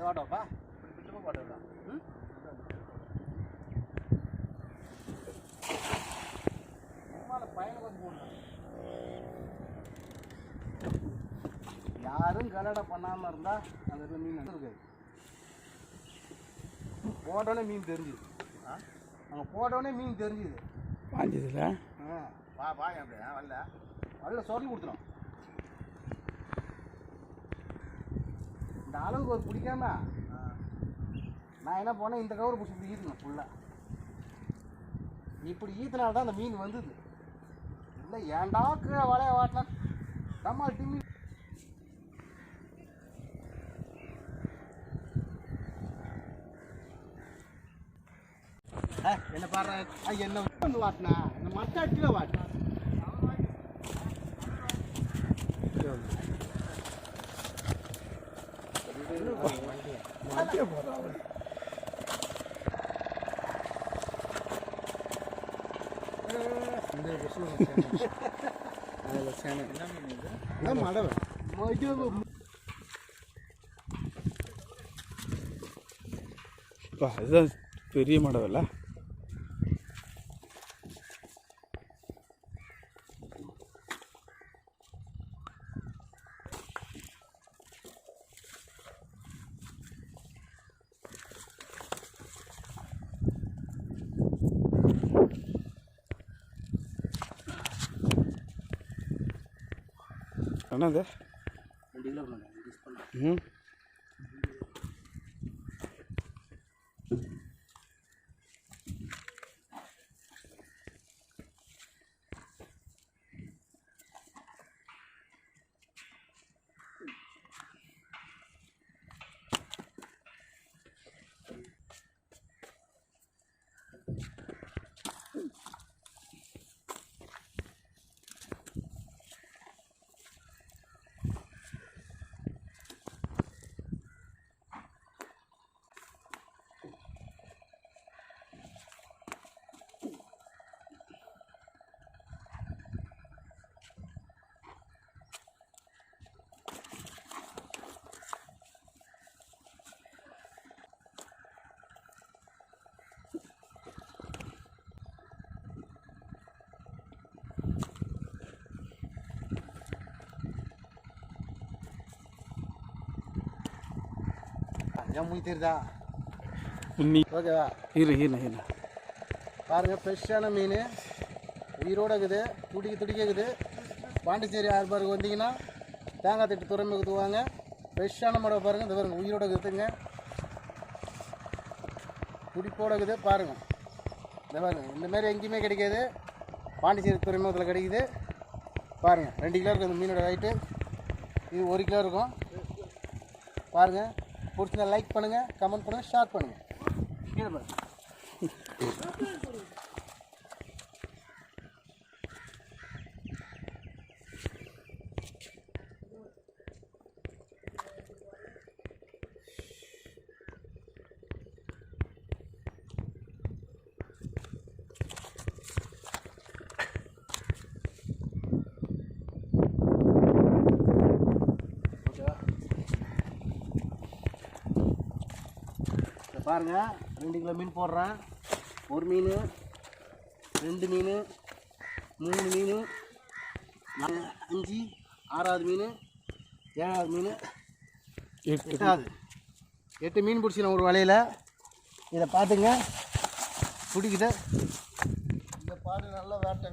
வாட்டோப்பா விட்டுப்போ போட்டோம் ம் யாரும் கலடை பண்ணாமல் இருந்தால் அந்த இடத்துல மீன் இருக்காது. போட்டோடனே மீன் தெரிஞ்சுது. அங்கே போட்டோடனே மீன் தெரிஞ்சுது. பாஞ்சதில்ல ஆ. வா வா அப்படியே வரல. வரல சொல்லி கொடுத்துரும். இந்த அளவுக்கு ஒரு பிடிக்காம நான் என்ன பண்ணேன் இந்த கவர் பிடிச்சி இப்படி ஈத்தணும் ஃபுல்லாக இப்படி ஈத்தினால தான் அந்த மீன் வந்தது. இல்லை ஏன்டா கீழே வலைய வாட்டினேன்? டம்மா டிம்மி என்ன பாரு ஐ, என்ன வந்து வாட்டினா. என்ன மற்ற அட்டில வாட்டினா அப்பா இதுதான் பெரிய மடவில்ல. என்னது? ம். ஏன் மூய் தெரியுதா ஓகேவா இரு இரு இரு பாருங்க ஃப்ரெஷ்ஷான மீன் உயிரோட இருக்குது துடிக்க துடிக்க இருக்குது பாண்டிச்சேரி ஆர்பாருக்கு வந்தீங்கன்னா தேங்காய் தட்டு துறைமுகத்துக்கு வாங்க ஃப்ரெஷ்ஷான மடவை பாருங்கள் இந்த பாருங்க உயிரோட இருக்குதுங்க துடிப்போட இருக்குது பாருங்க இந்த பாருங்க இந்த மாதிரி எங்கேயுமே கிடைக்காது பாண்டிச்சேரி துறைமுகத்தில் கிடைக்குது பாருங்கள் ரெண்டு கிலோ இருக்குது அந்த மீனோட வெயிட்டு இது ஒரு கிலோ இருக்கும் பாருங்கள் பிடிச்சிருந்தா லைக் பண்ணுங்கள் கமெண்ட் பண்ணுங்கள் ஷேர் பண்ணுங்கள் இதை பாருங்க. ரெண்டு கிலோ மீன் போடுறேன். ஒரு மீன் ரெண்டு மீன் மூணு மீன் அஞ்சு ஆறாவது மீன் ஏழாவது மீன் எட்டு எட்டாவது. எட்டு மீன் பிடிச்சிக்கலாம் ஒரு வலையில். இதை பார்த்துங்க. பிடிக்குது. இந்த பாடு நல்லா வேட்டை.